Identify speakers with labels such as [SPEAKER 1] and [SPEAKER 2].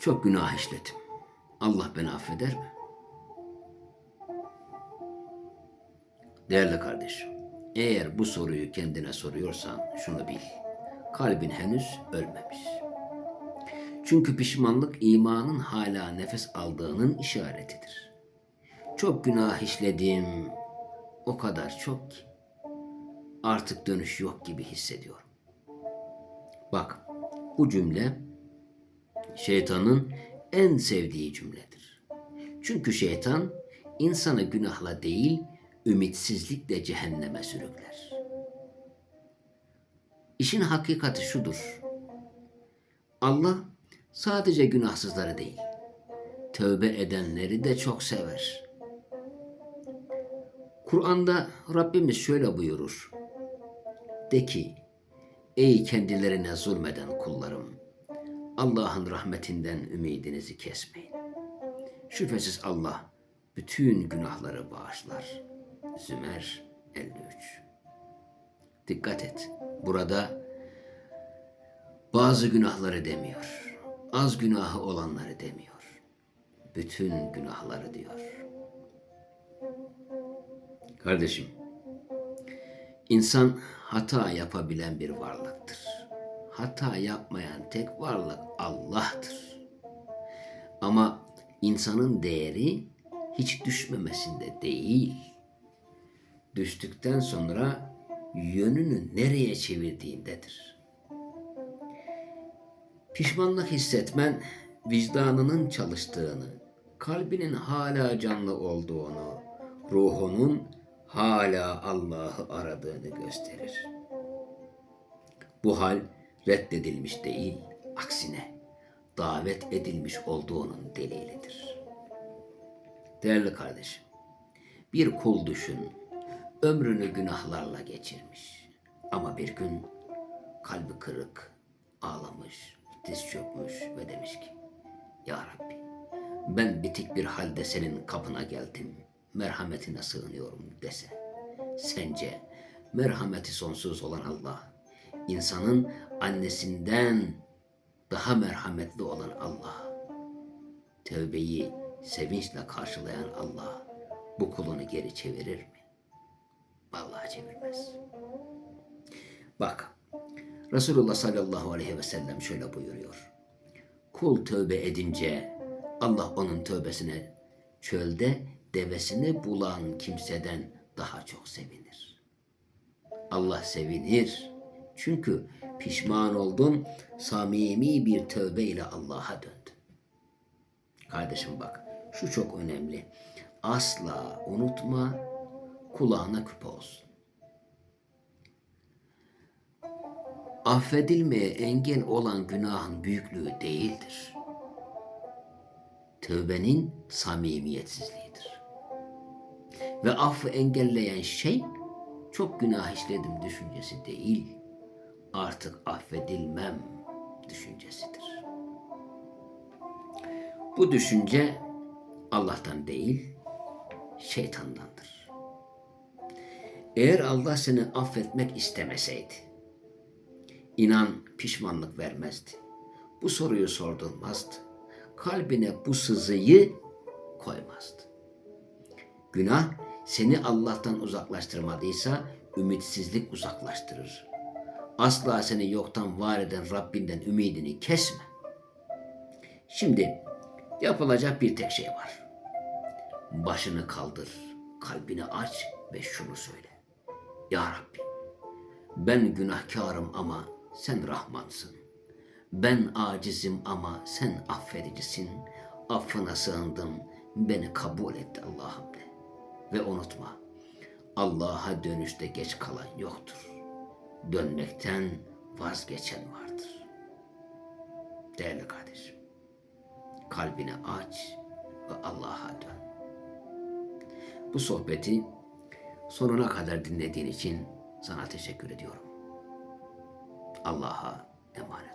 [SPEAKER 1] Çok günah işledim. Allah beni affeder mi? Değerli kardeşim, eğer bu soruyu kendine soruyorsan şunu bil. Kalbin henüz ölmemiş. Çünkü pişmanlık imanın hala nefes aldığının işaretidir. Çok günah işledim, o kadar çok ki artık dönüş yok gibi hissediyorum. Bak, bu cümle şeytanın en sevdiği cümledir. Çünkü şeytan insanı günahla değil, ümitsizlikle cehenneme sürükler. İşin hakikati şudur. Allah sadece günahsızları değil, tövbe edenleri de çok sever. Kur'an'da Rabbimiz şöyle buyurur. De ki, ey kendilerine zulmeden kullarım, Allah'ın rahmetinden ümidinizi kesmeyin. Şüphesiz Allah bütün günahları bağışlar. Zümer 53 Dikkat et. Burada bazı günahları demiyor. Az günahı olanları demiyor. Bütün günahları diyor. Kardeşim, insan hata yapabilen bir varlıktır. Hata yapmayan tek varlık Allah'tır. Ama insanın değeri hiç düşmemesinde değil. Düştükten sonra yönünü nereye çevirdiğindedir. Pişmanlık hissetmen vicdanının çalıştığını, kalbinin hala canlı olduğunu, ruhunun hala Allah'ı aradığını gösterir. Bu hal reddedilmiş değil, aksine davet edilmiş olduğunun delilidir. Değerli kardeşim, bir kul düşün, ömrünü günahlarla geçirmiş. Ama bir gün kalbi kırık, ağlamış, diz çökmüş ve demiş ki, Ya Rabbi, ben bitik bir halde senin kapına geldim, merhametine sığınıyorum dese. Sence merhameti sonsuz olan Allah, insanın annesinden daha merhametli olan Allah, tövbeyi sevinçle karşılayan Allah bu kulunu geri çevirir mi? Vallahi çevirmez. Bak, Resulullah sallallahu aleyhi ve sellem şöyle buyuruyor. Kul tövbe edince Allah onun tövbesine çölde devesini bulan kimseden daha çok sevinir. Allah sevinir. Çünkü pişman oldun, samimi bir tövbe ile Allah'a döndün. Kardeşim bak, şu çok önemli. Asla unutma, kulağına küpe olsun. Affedilmeye engel olan günahın büyüklüğü değildir. Tövbenin samimiyetsizliğidir. Ve affı engelleyen şey çok günah işledim düşüncesi değil, artık affedilmem düşüncesidir. Bu düşünce Allah'tan değil, şeytandandır. Eğer Allah seni affetmek istemeseydi, inan pişmanlık vermezdi. Bu soruyu sordurmazdı. Kalbine bu sızıyı koymazdı. Günah seni Allah'tan uzaklaştırmadıysa ümitsizlik uzaklaştırır. Asla seni yoktan var eden Rabbinden ümidini kesme. Şimdi yapılacak bir tek şey var. Başını kaldır, kalbini aç ve şunu söyle. Ya Rabbi, ben günahkarım ama sen Rahmansın. Ben acizim ama sen affedicisin. Affına sığındım, beni kabul et Allah'ım de. Ve unutma, Allah'a dönüşte geç kalan yoktur. Dönmekten vazgeçen vardır. Değerli kardeşim, kalbini aç ve Allah'a dön. Bu sohbeti sonuna kadar dinlediğin için sana teşekkür ediyorum. Allah'a emanet